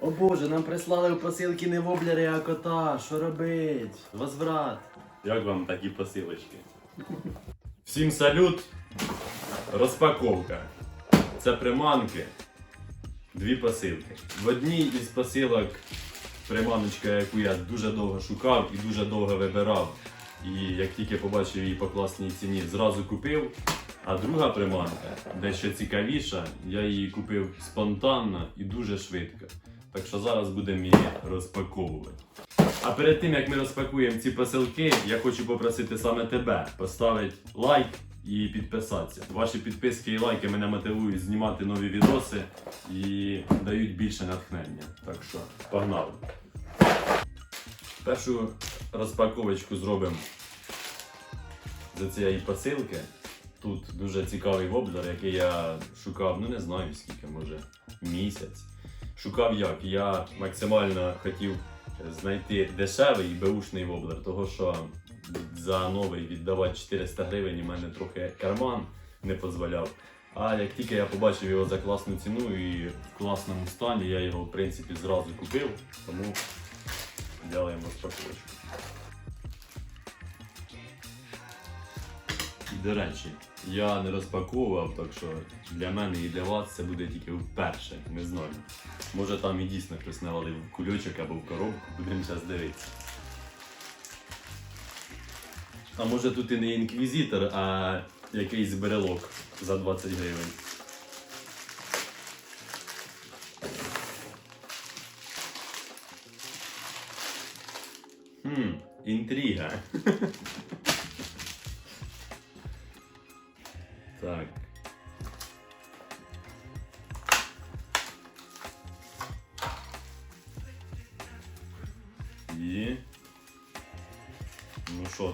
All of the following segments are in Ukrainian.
О боже, нам прислали у посилки не воблери, а кота. Що робить? Возврат. Як вам такі посилочки? Всім салют! Розпаковка. Це приманки. Дві посилки. В одній із посилок приманочка, яку я дуже довго шукав і дуже довго вибирав. І як тільки побачив її по класній ціні, зразу купив. А друга приманка, дещо цікавіша, я її купив спонтанно і дуже швидко. Так що зараз будемо її розпаковувати. А перед тим як ми розпакуємо ці посилки, я хочу попросити саме тебе поставити лайк і підписатися. Ваші підписки і лайки мене мотивують знімати нові відоси і дають більше натхнення. Так що погнали. Першу розпаковочку зробимо з цієї посилки. Тут дуже цікавий воблер, який я шукав, ну не знаю скільки, може місяць. Шукав як. Я максимально хотів знайти дешевий беушний воблер, того що за новий віддавати 400 гривень у мене трохи карман не дозволяв. А як тільки я побачив його за класну ціну і в класному стані, я його в принципі зразу купив, тому робимо розпаковочку. І до речі, я не розпаковував, так що для мене і для вас це буде тільки вперше, не знаю. Може там і дійсно хтось навалив в кульочок або в коробку, будемо зараз дивитися. А може тут і не інквізитор, а якийсь берелок за 20 гривень. Хм, інтрига.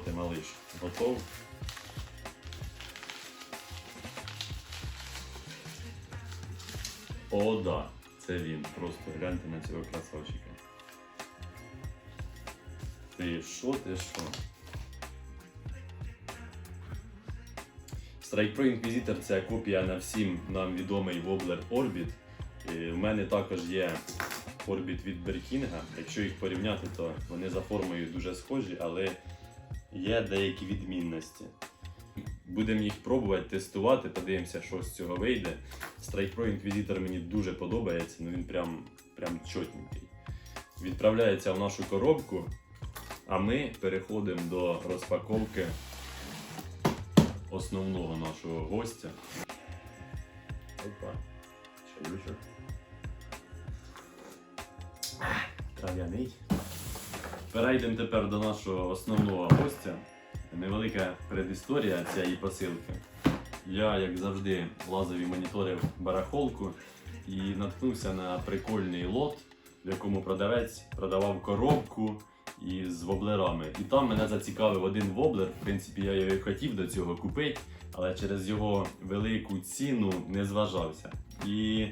Ти, малиш, готов? О, да, це він. Просто гляньте на цього красавчика. Ти що, ти що? Strike Pro Inquisitor це копія на всім нам відомий Wobbler Orbit. І в мене також є Orbit від Беркінга. Якщо їх порівняти, то вони за формою дуже схожі, але є деякі відмінності. Будемо їх пробувати, тестувати, подивимося, що з цього вийде. Strike Pro Inquisitor мені дуже подобається, ну він прям, прям чотненький. Відправляється в нашу коробку, а ми переходимо до розпаковки основного нашого гостя. Опа, чайочок. Трав'яний. Перейдемо тепер до нашого основного гостя. Невелика предісторія цієї посилки. Я, як завжди, лазив і моніторив барахолку і наткнувся на прикольний лот, в якому продавець продавав коробку із воблерами. І там мене зацікавив один воблер. В принципі, я його хотів до цього купити, але через його велику ціну не зважався. І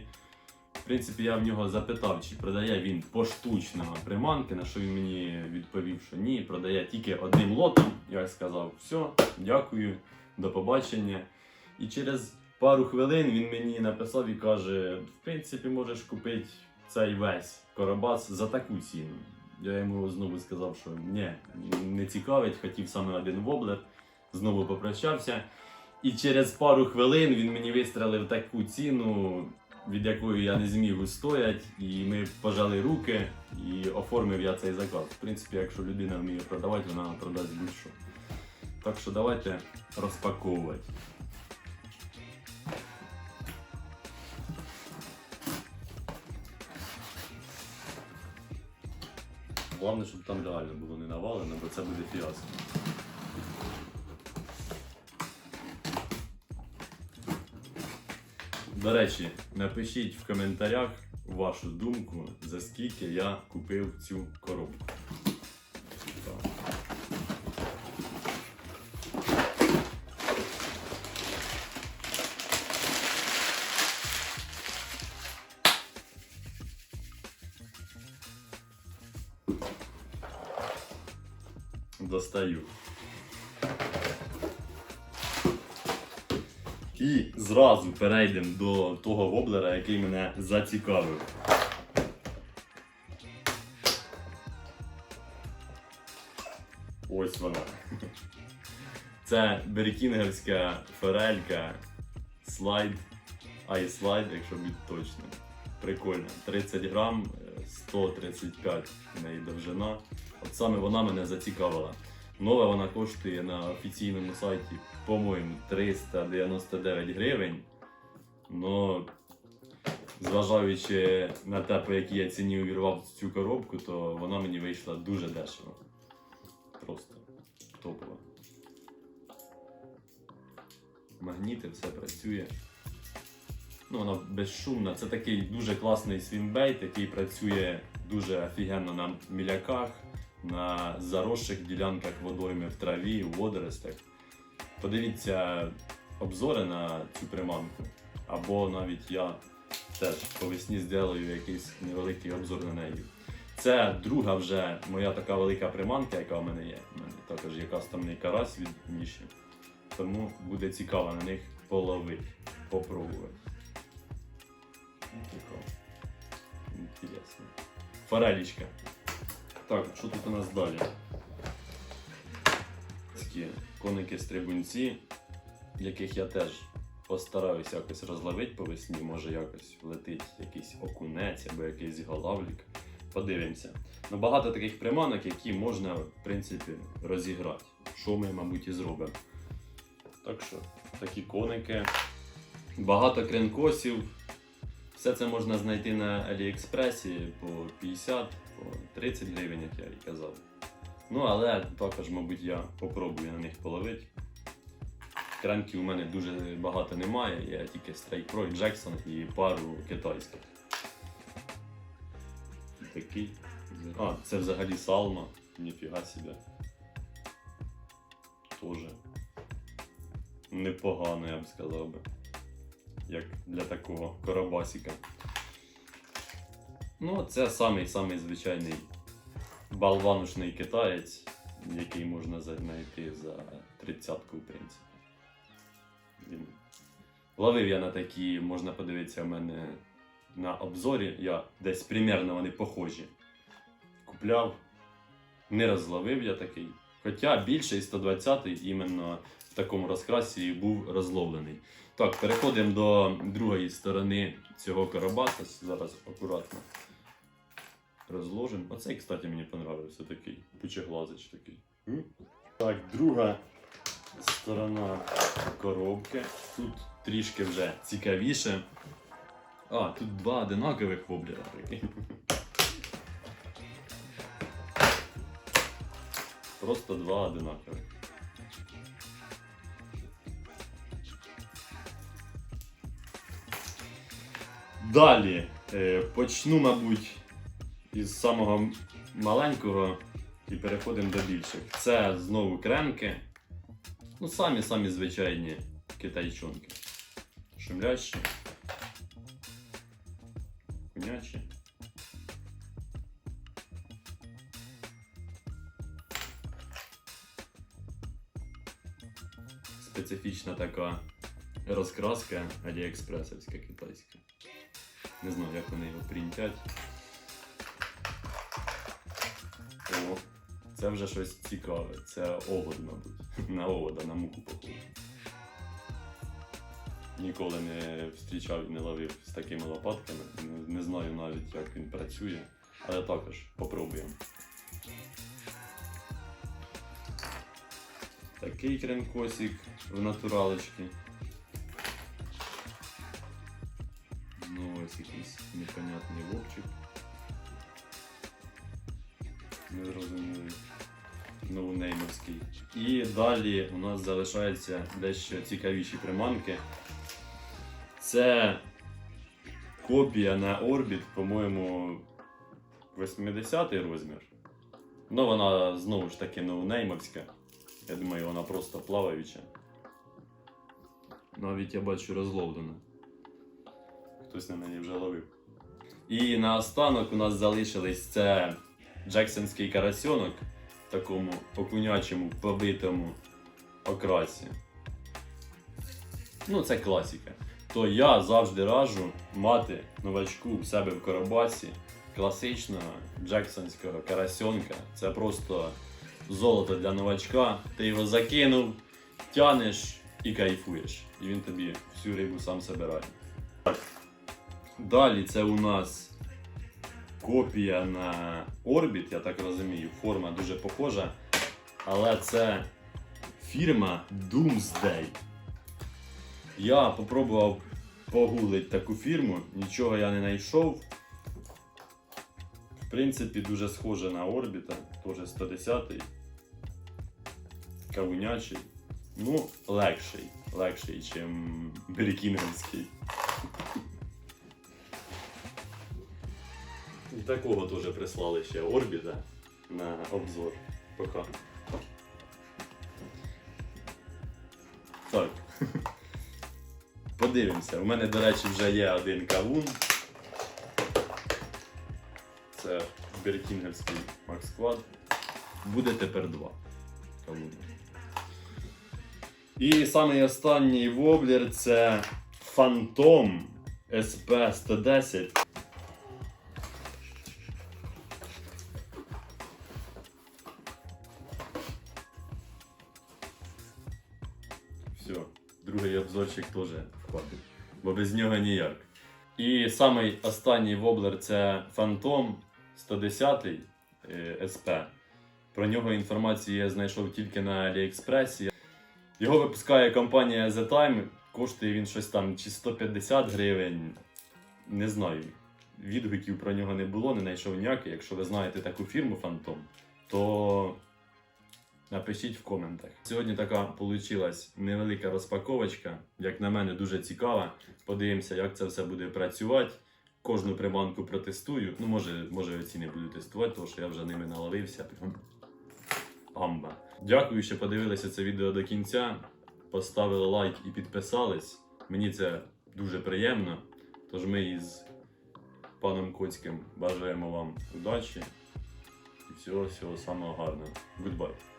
принципі, я в нього запитав, чи продає він поштучно приманки, на що він мені відповів, що ні, продає тільки одним лотом. Я сказав, все, дякую, до побачення. І через пару хвилин він мені написав і каже: в принципі, можеш купити цей весь коробас за таку ціну. Я йому знову сказав, що ні, не цікавить, хотів саме один воблер, знову попрощався. І через пару хвилин він мені вистрелив таку ціну, від якої я не зміг устояти, і ми пожали руки і оформив я цей заказ. В принципі, якщо людина вміє продавати, вона продасть будь-що. Так що давайте розпаковувати. Головне, щоб там реально було не навалено, бо це буде фіаско. До речі, напишіть в коментарях вашу думку, за скільки я купив цю коробку. Достаю. І зразу перейдемо до того воблера, який мене зацікавив. Ось вона. Це берікінгерська ферелька слайд, айслайд, якщо бути точним. Прикольна. 30 грам, 135 в неї довжина. От саме вона мене зацікавила. Нова вона коштує на офіційному сайті, по-моєму, 399 гривень. Но зважаючи на те, по якій я ціні увірвав цю коробку, то вона мені вийшла дуже дешево. Просто топово. Магніти, все працює. Ну, вона безшумна. Це такий дуже класний свімбейт, який працює дуже офігенно на міляках, на заросших ділянках водойми в траві, у водоростях. Подивіться обзори на цю приманку. Або навіть я теж по весні зроблю якийсь невеликий обзор на неї. Це друга вже моя така велика приманка, яка в мене є. У мене також є кастомний карась від Міші. Тому буде цікаво на них половити, попробувати. Ну, Інтересно. Форелічка. Так, що тут у нас далі? Такі коники-стрибунці, яких я теж постараюся якось розловити по весні, може якось влетить якийсь окунець або якийсь голавлік. Подивимося. Ну, багато таких приманок, які можна, в принципі, розіграти. Що ми, мабуть, і зробимо. Так що, такі коники. Багато кренкосів. Все це можна знайти на Аліекспресі по 50, по 30 гривень, як я і казав. Ну, але також, мабуть, я попробую на них половити. Кранків у мене дуже багато немає, я тільки Strike Pro, Jackson і пару китайських. Такий. А, це взагалі салма. Ніфіга себе. Тоже. Непогано, я б сказав би. Як для такого коробасіка. Ну, це самий самий звичайний балванушний китаєць, який можна знайти за тридцятку, в принципі. Він... Ловив я на такі, можна подивитися в мене на обзорі. Я десь примерно вони похожі. Купляв, не розловив я такий. Хоча більший 120-й іменно в такому розкрасі був розловлений. Так, переходимо до другої сторони цього карабаса. Зараз акуратно розложимо. Оцей, кстати, мені понравився такий. Пучеглазич такий. М? Так, друга сторона коробки. Тут трішки вже цікавіше. А, тут два одинакових воблера. Просто два одинакових. Далі е, почну, мабуть, із самого маленького і переходимо до більших. Це знову кремки. Ну, самі самі звичайні китайчонки. Шумлящі. Кунячі. Специфічна така розкраска аліекспресовська китайська. Не знаю, як вони його принтять. Це вже щось цікаве. Це овод, мабуть. На овода, на муху похоже. Ніколи не зустрічав і не ловив з такими лопатками. Не, знаю навіть, як він працює. Але також попробуємо. Такий кренкосик в натуралочці. Ну, ось якийсь непонятний вовчик. Незрозумілий. Ноунеймовський. І далі у нас залишаються дещо цікавіші приманки. Це копія на Orbit, по-моєму, 80-й розмір. Ну, вона знову ж таки ноунеймовська. Я думаю, вона просто плаваюча. Навіть я бачу розловлена. Хтось на неї вже ловив. І наостанок у нас залишились це Джексонський карасьонок в такому окунячому побитому окрасі. Ну, це класика. То я завжди раджу мати новачку в себе в коробасі класичного джексонського карасьонка. Це просто золото для новачка. Ти його закинув, тянеш і кайфуєш. І він тобі всю рибу сам собирає. Так. Далі це у нас копія на Orbit, я так розумію. Форма дуже похожа. Але це фірма Doomsday. Я попробував погуглити таку фірму, нічого я не знайшов. В принципі, дуже схоже на Орбіта, теж 110-й. Кавунячий. Ну, легший. Легший, ніж Беркінгенський. І такого теж прислали ще Орбіта на обзор. Пока. Так. Подивимося. У мене, до речі, вже є один кавун. Це Беркінгерський Quad. Буде тепер два кавуни. І самий останній воблер це Phantom SP110. Другий обзорчик теж входить, бо без нього ніяк. І самий останній воблер це Phantom 110 е, SP. Про нього інформацію я знайшов тільки на Аліекспресі. Його випускає компанія The Time, коштує він щось там чи 150 гривень. Не знаю. Відгуків про нього не було, не знайшов ніяких. Якщо ви знаєте таку фірму Phantom, то Напишіть в коментах. Сьогодні така получилась невелика розпаковочка. Як на мене, дуже цікава. Подивимося, як це все буде працювати. Кожну приманку протестую. Ну, може, може оці не буду тестувати, тому що я вже ними наловився. Амба. Дякую, що подивилися це відео до кінця. Поставили лайк і підписались. Мені це дуже приємно. Тож ми із паном Коцьким бажаємо вам удачі і всього всього самого гарного. Goodbye.